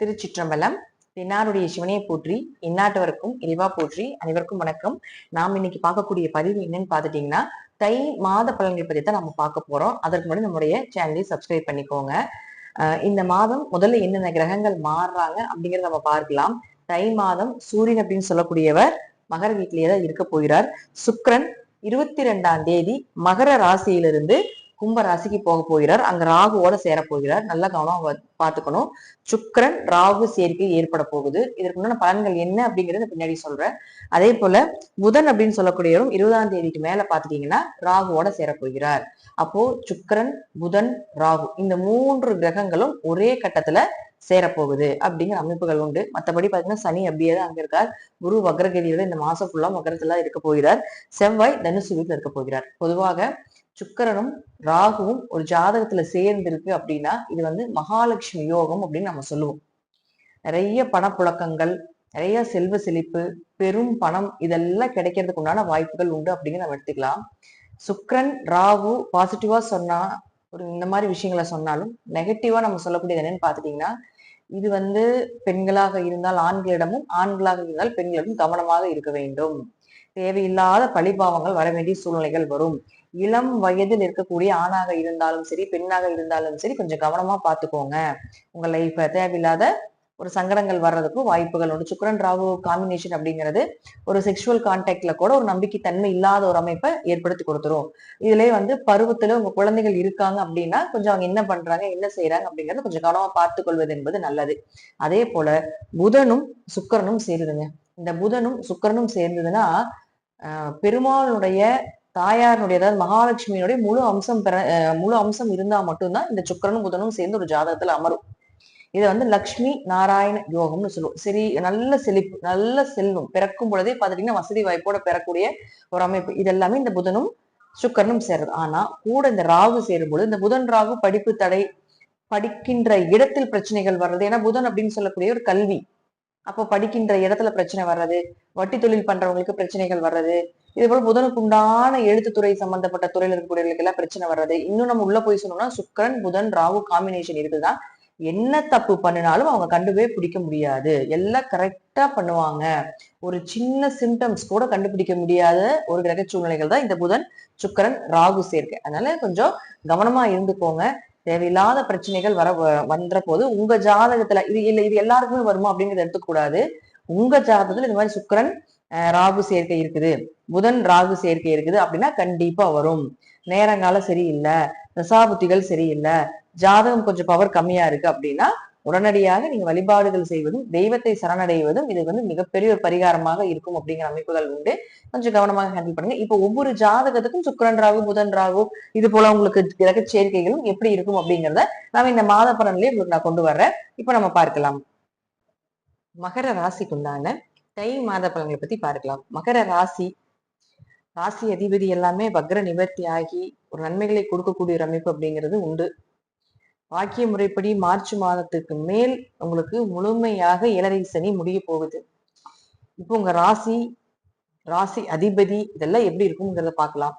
திருச்சிற்றம்பலம். தென்னாருடைய சிவனையை போற்றி இந்நாட்டவருக்கும் இறைவா போற்றி அனைவருக்கும் வணக்கம். நாம் இன்னைக்கு பார்க்கக்கூடிய பதிவு என்னன்னு பார்த்துட்டீங்கன்னா தை மாத பலன்கள் பற்றி தான் நம்ம பார்க்க போறோம். அதற்கு முன்னாடி நம்முடைய சேனலை சப்ஸ்கிரைப் பண்ணிக்கோங்க. அஹ் இந்த மாதம் முதல்ல என்னென்ன கிரகங்கள் மாறுறாங்க அப்படிங்கறத நம்ம பார்க்கலாம். தை மாதம் சூரியன் அப்படின்னு சொல்லக்கூடியவர் மகர வீட்டிலேயே தான் இருக்க போகிறார். சுக்ரன் இருபத்தி ரெண்டாம் தேதி மகர ராசியிலிருந்து கும்ப ராசிக்கு போக போகிறார். அங்க ராகுவோட சேர போகிறார். நல்லா கவனம் பார்த்துக்கணும். சுக்கிரன் ராகு சேர்க்கை ஏற்பட போகுது. இதற்கு முன்னாடி பலன்கள் என்ன அப்படிங்கறத பின்னாடி சொல்றேன். அதே போல புதன் அப்படின்னு சொல்லக்கூடியவரும் இருபதாம் தேதிக்கு மேல பாத்துட்டீங்கன்னா ராகுவோட சேர போகிறார். அப்போ சுக்கரன் புதன் ராகு இந்த மூன்று கிரகங்களும் ஒரே கட்டத்துல சேரப்போகுது அப்படிங்கிற அமைப்புகள் உண்டு. மத்தபடி பாத்தீங்கன்னா சனி அப்படியே தான் அங்க இருக்கார். குரு வக்ரகிரியோட இந்த மாசம் ஃபுல்லா மகரத்துல இருக்க போகிறார். செவ்வாய் தனுசு வீட்டுல இருக்க போகிறார். பொதுவாக சுக்கரனும் ராகுவும் ஒரு ஜாதகத்துல சேர்ந்திருக்கு அப்படின்னா இது வந்து மகாலட்சுமி யோகம் அப்படின்னு நம்ம சொல்லுவோம். நிறைய பணப்புழக்கங்கள் நிறைய செல்வ செழிப்பு பெரும் பணம் இதெல்லாம் கிடைக்கிறதுக்கு உண்டான வாய்ப்புகள் உண்டு அப்படின்னு நம்ம எடுத்துக்கலாம். சுக்கிரன் ராகு பாசிட்டிவா சொன்னா ஒரு இந்த மாதிரி விஷயங்களை சொன்னாலும் நெகட்டிவா நம்ம சொல்லக்கூடியது என்னன்னு பாத்துட்டீங்கன்னா இது வந்து பெண்களாக இருந்தால் ஆண்களிடமும் ஆண்களாக இருந்தால் பெண்களிடம் கவனமாக இருக்க வேண்டும். தேவையில்லாத பழிபாவங்கள் வர வேண்டிய சூழ்நிலைகள் வரும். இளம் வயதில் இருக்கக்கூடிய ஆணாக இருந்தாலும் சரி பெண்ணாக இருந்தாலும் சரி கொஞ்சம் கவனமா பாத்துக்கோங்க உங்க லைஃப தேவையில்லாத ஒரு சங்கடங்கள் வர்றதுக்கு வாய்ப்புகள் உண்டு. சுக்கரன் ராகு காம்பினேஷன் அப்படிங்கிறது ஒரு செக்ஷுவல் கான்டாக்ட்ல கூட ஒரு நம்பிக்கை தன்மை இல்லாத ஒரு அமைப்பை ஏற்படுத்தி கொடுத்துரும். இதுலயே வந்து பருவத்துல உங்க குழந்தைகள் இருக்காங்க அப்படின்னா கொஞ்சம் அவங்க என்ன பண்றாங்க என்ன செய்யறாங்க அப்படிங்கறத கொஞ்சம் கவனமா பார்த்து கொள்வது என்பது நல்லது. அதே போல புதனும் சுக்கிரனும் சேருதுங்க. இந்த புதனும் சுக்கிரனும் சேர்ந்ததுன்னா பெருமாளுடைய தாயாருடைய அதாவது மகாலட்சுமியினுடைய முழு அம்சம் பெற முழு அம்சம் இருந்தா மட்டும்தான் இந்த சுக்கிரனும் புதனும் சேர்ந்து ஒரு ஜாதகத்துல அமரும். இதை வந்து லக்ஷ்மி நாராயண யோகம்னு சொல்லுவோம். சரி நல்ல செழிப்பு நல்ல செல்வம். பிறக்கும் பொழுதே பார்த்துட்டீங்கன்னா வசதி வாய்ப்போட பெறக்கூடிய ஒரு அமைப்பு. இதெல்லாமே இந்த புதனும் சுக்கரனும் சேருது ஆனா கூட இந்த ராகு சேரும்போது இந்த புதன் ராகு படிப்பு தடை படிக்கின்ற இடத்தில் பிரச்சனைகள் வர்றது. ஏன்னா புதன் அப்படின்னு சொல்லக்கூடிய ஒரு கல்வி. அப்போ படிக்கின்ற இடத்துல பிரச்சனை வர்றது வட்டி தொழில் பண்றவங்களுக்கு பிரச்சனைகள் வர்றது இது போல புதனுக்கு உண்டான எழுத்துத்துறை சம்பந்தப்பட்ட துறையில் இருக்கக்கூடியவர்களுக்கு எல்லாம் பிரச்சனை வர்றது. இன்னும் நம்ம உள்ள போய் சொன்னோம்னா சுக்கிரன் புதன் ராகு காம்பினேஷன் இருக்குதான். என்ன தப்பு பண்ணினாலும் அவங்க கண்டுபே பிடிக்க முடியாது. எல்லாம் கரெக்டா பண்ணுவாங்க. ஒரு சின்ன சிம்டம்ஸ் கூட கண்டுபிடிக்க முடியாத ஒரு கிரக சூழ்நிலைகள் தான் இந்த புதன் சுக்கிரன் ராகு சேர்க்கை. அதனால கொஞ்சம் கவனமா இருந்துக்கோங்க. தேவையில்லாத பிரச்சனைகள் வர வ- வந்த போது உங்க ஜாதகத்துல இது இல்லை இது எல்லாருக்குமே வருமா அப்படிங்கறத எடுத்துக்கூடாது உங்க ஜாதகத்துல இந்த மாதிரி சுக்கிரன் அஹ், ராகு சேர்க்கை இருக்குது. புதன் ராகு சேர்க்கை இருக்குது அப்படின்னா கண்டிப்பா வரும். நேரங்காலம் சரியில்லை. தசாபுத்திகள் சரியில்லை. ஜாதகம் கொஞ்சம் பவர் கம்மியா இருக்கு அப்படின்னா உடனடியாக நீங்க வழிபாடுகள் செய்வதும் தெய்வத்தை சரணடைவதும் இது வந்து மிகப்பெரிய ஒரு பரிகாரமாக இருக்கும் அப்படிங்கிற அமைப்புகள் உண்டு. கொஞ்சம் கவனமாக ஹேண்டில் பண்ணுங்க. இப்போ ஒவ்வொரு ஜாதகத்துக்கும் சுக்கரன் ராகு புதன் ராகு இது போல உங்களுக்கு கிரக சேர்க்கைகளும் எப்படி இருக்கும் அப்படிங்கிறத நாம இந்த மாத பலன்லயே உங்களுக்கு நான் கொண்டு வர்றேன். இப்போ நம்ம பார்க்கலாம். மகர ராசிக்குண்டான தை மாத பலன்களை பத்தி பார்க்கலாம். மகர ராசி ராசி அதிபதி எல்லாமே வக்ர நிவர்த்தி ஆகி ஒரு நன்மைகளை கொடுக்கக்கூடிய ஒரு அமைப்பு அப்படிங்கிறது உண்டு. வாக்கிய முறைப்படி மார்ச் மாதத்துக்கு மேல் உங்களுக்கு முழுமையாக ஏழரை சனி முடிய போகுது. இப்போ உங்க ராசி ராசி அதிபதி இதெல்லாம் எப்படி இருக்குங்கிறத பார்க்கலாம்.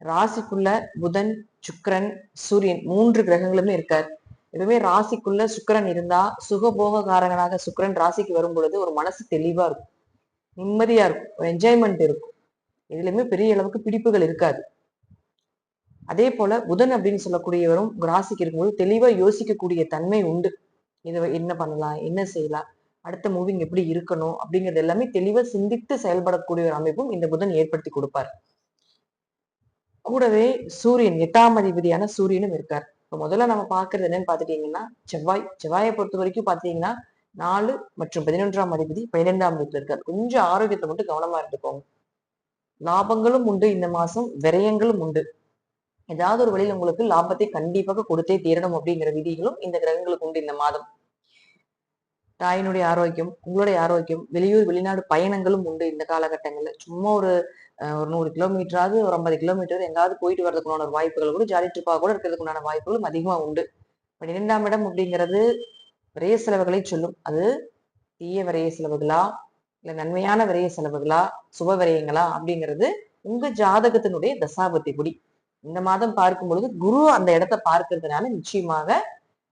ராசிக்குள்ள புதன் சுக்கரன் சூரியன் மூன்று கிரகங்களுமே இருக்கார். எப்பவுமே ராசிக்குள்ள சுக்கரன் இருந்தா சுகபோக காரகனாக சுக்கரன் ராசிக்கு வரும் பொழுது ஒரு மனசு தெளிவா இருக்கும். நிம்மதியா இருக்கும். ஒரு என்ஜாய்மெண்ட் இருக்கும். எதுலையுமே பெரிய அளவுக்கு பிடிப்புகள் இருக்காது. அதே போல புதன் அப்படின்னு சொல்லக்கூடியவரும் ராசிக்கு இருக்கும்போது தெளிவா யோசிக்கக்கூடிய தன்மை உண்டு. இதை என்ன பண்ணலாம் என்ன செய்யலாம் அடுத்த மூவிங் எப்படி இருக்கணும் அப்படிங்கிறது எல்லாமே தெளிவா சிந்தித்து செயல்படக்கூடிய ஒரு அமைப்பும் இந்த புதன் ஏற்படுத்தி கொடுப்பார். கூடவே சூரியன் எட்டாம் அதிபதியான சூரியனும் இருக்கார். இப்ப முதல்ல நம்ம பாக்குறது என்னன்னு பாத்துட்டீங்கன்னா செவ்வாய் செவ்வாயை பொறுத்த வரைக்கும் பாத்தீங்கன்னா நாலு மற்றும் பதினொன்றாம் அதிபதி பன்னிரெண்டாம் வீட்டுல இருக்கார். கொஞ்சம் ஆரோக்கியத்தை மட்டும் கவனமா இருந்துக்கோங்க. லாபங்களும் உண்டு இந்த மாசம் விரயங்களும் உண்டு. ஏதாவது ஒரு வழியில் உங்களுக்கு லாபத்தை கண்டிப்பாக கொடுத்தே தீரணும் அப்படிங்கிற விதிகளும் இந்த கிரகங்களுக்கு உண்டு இந்த மாதம். தாயினுடைய ஆரோக்கியம் உங்களுடைய ஆரோக்கியம் வெளியூர் வெளிநாடு பயணங்களும் உண்டு இந்த காலகட்டங்களில். சும்மா ஒரு ஒரு நூறு கிலோமீட்டராவது ஒரு ஐம்பது கிலோமீட்டர் எங்காவது போயிட்டு வரதுக்குண்டான ஒரு வாய்ப்புகள் கூட ஜாலி ட்ரிப்பாக கூட இருக்கிறதுக்குண்டான வாய்ப்புகளும் அதிகமாக உண்டு. பன்னிரெண்டாம் இடம் அப்படிங்கிறது விரைய செலவுகளை சொல்லும். அது தீய விரைய செலவுகளா இல்லை நன்மையான விரைய செலவுகளா சுப விரயங்களா அப்படிங்கிறது உங்க ஜாதகத்தினுடைய தசாபத்தி குடி இந்த மாதம் பார்க்கும் பொழுது குரு அந்த இடத்தை பார்க்கறதுனால நிச்சயமாக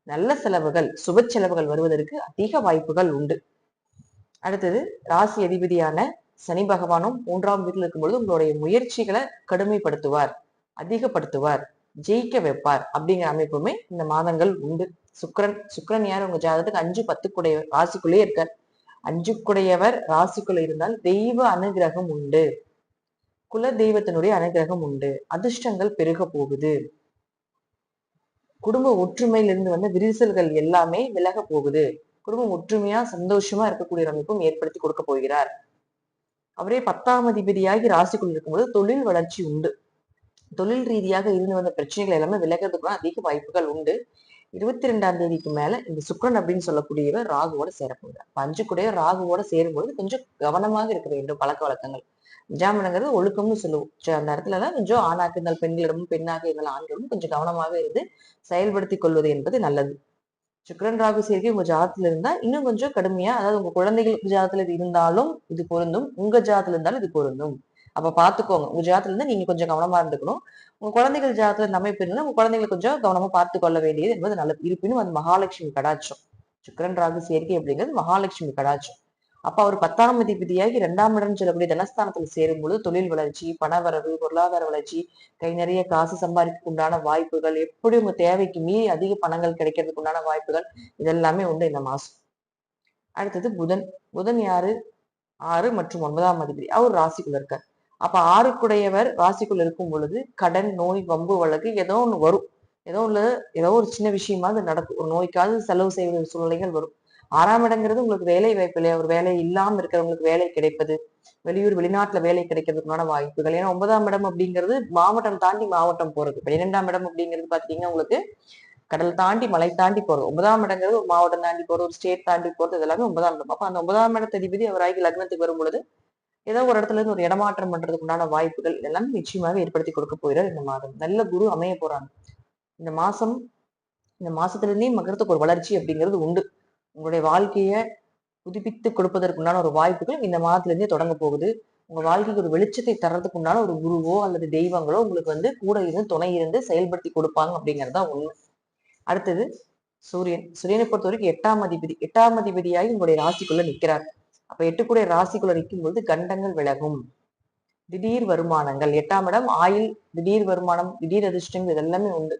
நல்ல செலவுகள் சுப செலவுகள் வருவதற்கு அதிக வாய்ப்புகள் உண்டு. அடுத்தது ராசி அதிபதியான சனி பகவானும் மூன்றாம் வீட்டில் இருக்கும்பொழுது உங்களுடைய முயற்சிகளை கடுமைப்படுத்துவார் அதிகப்படுத்துவார் ஜெயிக்க வைப்பார் அப்படிங்கிற அமைப்புமே இந்த மாதங்கள் உண்டு. சுக்கரன் சுக்கரன் யார்? உங்க ஜாதகத்துக்கு அஞ்சு பத்துக்குடைய ராசிக்குள்ளே இருக்கார். அஞ்சுக்குடையவர் ராசிக்குள்ள இருந்தால் தெய்வ அனுகிரகம் உண்டு. குல தெய்வத்தினுடைய அனுகிரகம் உண்டு. அதிர்ஷ்டங்கள் பெருக போகுது. குடும்ப ஒற்றுமையிலிருந்து வந்த விரிசல்கள் எல்லாமே விலக போகுது. குடும்பம் ஒற்றுமையா சந்தோஷமா இருக்கக்கூடிய அமைப்பும் ஏற்படுத்தி கொடுக்க போகிறார். அவரே பத்தாம் அதிபதியாகி ராசிக்குள் இருக்கும்போது தொழில் வளர்ச்சி உண்டு. தொழில் ரீதியாக இருந்து வந்த பிரச்சனைகள் எல்லாமே விலகிறதுக்குலாம் அதிக வாய்ப்புகள் உண்டு. இருபத்தி ரெண்டாம் தேதிக்கு மேல இந்த சுக்கரன் அப்படின்னு சொல்லக்கூடியவர் ராகுவோட சேரப்போகிறார் பஞ்சு கூட ராகுவோட சேரும்போது கொஞ்சம் கவனமாக இருக்க வேண்டும் பழக்க வழக்கங்கள். அஞ்சாம் ஒழுக்கம்னு சொல்லுவோம். சரி, அந்த இடத்துல தான் கொஞ்சம் ஆணாக இருந்தால் பெண்களிடமும் பெண்ணாக இருந்தால் ஆண்களிடமும் கொஞ்சம் கவனமாக இருந்து செயல்படுத்தி கொள்வது என்பது நல்லது. சுக்கிரன் ராகு சேர்க்கை உங்க ஜாதத்துல இருந்தா இன்னும் கொஞ்சம் கடுமையா அதாவது உங்க குழந்தைகள் ஜாதத்துல இது இருந்தாலும் இது பொருந்தும் உங்க ஜாதத்துல இருந்தாலும் இது பொருந்தும். அப்ப பாத்துக்கோங்க உங்க ஜாதத்துல இருந்தா நீங்க கொஞ்சம் கவனமா இருந்துக்கணும். உங்க குழந்தைகள் ஜாதத்துல இந்த அமைப்பு இருந்தா உங்க குழந்தைகளை கொஞ்சம் கவனமா பார்த்து கொள்ள வேண்டியது என்பது நல்லது. இருப்பினும் அது மகாலட்சுமி கடாட்சம். சுக்கிரன் ராகு சேர்க்கை அப்படிங்கிறது மகாலட்சுமி கடாட்சம். அப்ப அவர் பத்தாம் அதிபதியாகி இரண்டாம் இடம் சொல்லக்கூடிய தனஸ்தானத்துல சேரும் பொழுது தொழில் வளர்ச்சி பணவரவு பொருளாதார வளர்ச்சி கை நிறைய காசு சம்பாதிக்க உண்டான வாய்ப்புகள் எப்படி உங்க தேவைக்கு மீறி அதிக பணங்கள் கிடைக்கிறதுக்கு உண்டான வாய்ப்புகள் இதெல்லாமே உண்டு இந்த மாசம். அடுத்தது புதன். புதன் யாரு? ஆறு மற்றும் ஒன்பதாம் அதிபதி. அவர் ராசிக்குள்ள இருக்கார். அப்ப ஆறுக்குடையவர் ராசிக்குள்ள இருக்கும் பொழுது கடன் நோய் வம்பு வழக்கு ஏதோ ஒண்ணு வரும். ஏதோ உள்ள ஏதோ ஒரு சின்ன விஷயமா அது நடக்கும். ஒரு நோய்க்காவது செலவு செய்ய வேண்டிய சூழ்நிலைகள் வரும். ஆறாம் இடங்கிறது உங்களுக்கு வேலை வாய்ப்பு இல்லையா? ஒரு வேலை இல்லாம இருக்கிறவங்களுக்கு வேலை கிடைப்பது வெளியூர் வெளிநாட்டுல வேலை கிடைக்கிறதுக்கான வாய்ப்புகள். ஏன்னா ஒன்பதாம் இடம் அப்படிங்கிறது மாவட்டம் தாண்டி மாவட்டம் போறது. பன்னிரெண்டாம் இடம் அப்படிங்கிறது பாத்தீங்கன்னா உங்களுக்கு கடல் தாண்டி மலை தாண்டி போறது. ஒன்பதாம் இடங்கிறது ஒரு மாவட்டம் தாண்டி போறது ஒரு ஸ்டேட் தாண்டி போறது இது எல்லாமே ஒன்பதாம் இடம். அப்ப அந்த ஒன்பதாம் இடத்த அதிபதி அவராகி லக்னத்துக்கு வரும் பொழுது ஏதோ ஒரு இடத்துல இருந்து ஒரு இடமாற்றம் பண்றதுக்கு உண்டான வாய்ப்புகள் இதெல்லாம் நிச்சயமாக ஏற்படுத்தி கொடுக்க போகிறார் இந்த மாதம். நல்ல குரு அமைய போறாங்க. இந்த மாசம் இந்த மாசத்துல இருந்தே மகரத்துக்கு ஒரு வளர்ச்சி அப்படிங்கிறது உண்டு. உங்களுடைய வாழ்க்கையை புதுப்பித்து கொடுப்பதற்குண்டான ஒரு வாய்ப்புகள் இந்த மாதத்துலேருந்தே தொடங்க போகுது. உங்க வாழ்க்கைக்கு ஒரு வெளிச்சத்தை தர்றதுக்கு உண்டான ஒரு குருவோ அல்லது தெய்வங்களோ உங்களுக்கு வந்து கூட இருந்து துணை இருந்து செயல்படுத்தி கொடுப்பாங்க அப்படிங்கறதா உண்மை. அடுத்தது சூரியன். சூரியனை பொறுத்த வரைக்கும் எட்டாம் அதிபதி எட்டாம் அதிபதியாகி உங்களுடைய ராசிக்குள்ள நிற்கிறார். அப்ப எட்டுக்குடைய ராசிக்குள்ள நிற்கும் பொழுது கண்டங்கள் விலகும். திடீர் வருமானங்கள். எட்டாம் இடம் ஆயில் திடீர் வருமானம் திடீர் அதிர்ஷ்டங்கள் இதெல்லாமே உண்டு.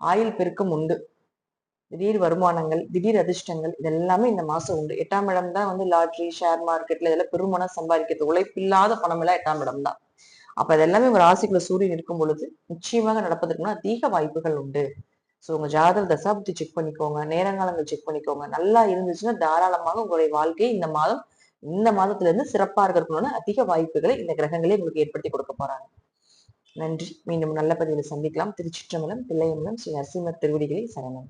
ஆயில் பெருக்கம் உண்டு. திடீர் வருமானங்கள் திடீர் அதிர்ஷ்டங்கள் இதெல்லாமே இந்த மாசம் உண்டு. எட்டாம் இடம் தான் வந்து லாட்ரி ஷேர் மார்க்கெட்ல இதெல்லாம் பெருமனம் சம்பாதிக்கிறது. உழைப்பில்லாத பணம் எல்லாம் எட்டாம் இடம் தான். அப்ப இதெல்லாமே ஒரு ராசிக்குள்ள சூரியன் இருக்கும் பொழுது நிச்சயமாக நடப்பதற்குனா அதிக வாய்ப்புகள் உண்டு. ஸோ உங்க ஜாதக தசாபுத்தி செக் பண்ணிக்கோங்க நேரங்காலங்கள் செக் பண்ணிக்கோங்க. நல்லா இருந்துச்சுன்னா தாராளமாக உங்களுடைய வாழ்க்கையை இந்த மாதம் இந்த மாதத்துல இருந்து சிறப்பா இருக்கிறதுக்குள்ள அதிக வாய்ப்புகளை இந்த கிரகங்களே உங்களுக்கு ஏற்படுத்தி கொடுக்க போறாங்க. நன்றி. மீண்டும் நல்ல பதிவில் சந்திக்கலாம். திருச்சிற்றம்பலம் பிள்ளையம்பலம் ஸ்ரீ நரசிம்மர் திருவடிகளை சரணம்.